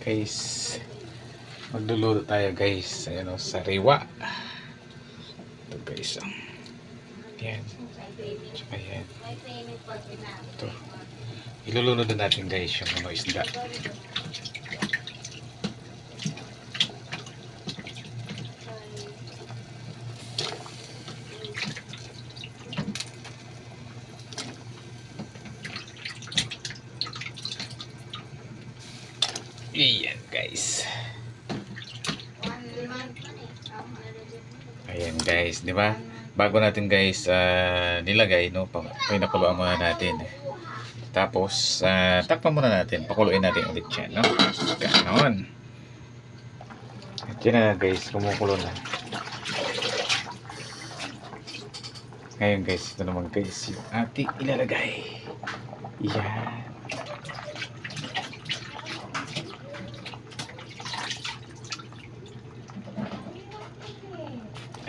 guys magluluto tayo guys. Ayan o sariwa ito guys oh. yan tsaka yan ito. Iluluto na natin guys yung ano isda Iyan guys. Ayan guys, di ba? Bago natin guys ah, nilagay, no, pinakuluan muna natin. Tapos, ah, takpan muna natin. Pakuluin natin ulit yan, no? Ganon. At yan na guys, kumukulo na. Ngayon guys, ito naman guys, yung ating ilalagay. Yan.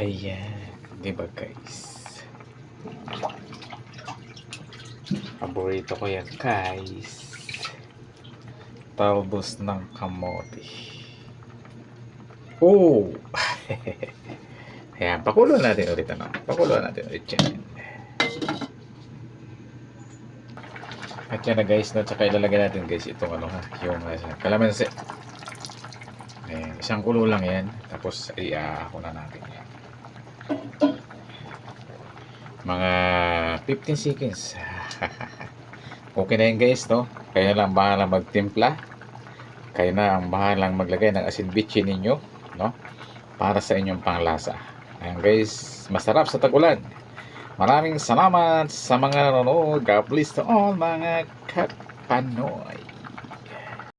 Ayan. Di ba guys? Paborito ko yan guys. Talbos ng kamote. Oh! Ayan, pakulo natin ulit ano. Pakulo natin ulit yan. At yan na guys, no? Tsaka ilalagay natin guys itong ano yung uh, kalamansi. Ayan, isang kulo lang yan. Tapos, i-ako na natin yan. Mga 15 seconds. okay na yun guys, no? Kayo lang bahala magtimpla. Kayo na ang bahalang maglagay ng asin bitchin ninyo, no? Para sa inyong panglasa. Ayan guys, masarap sa tagulan. Maraming salamat sa mga nanonood. God bless to all mga kapanoy.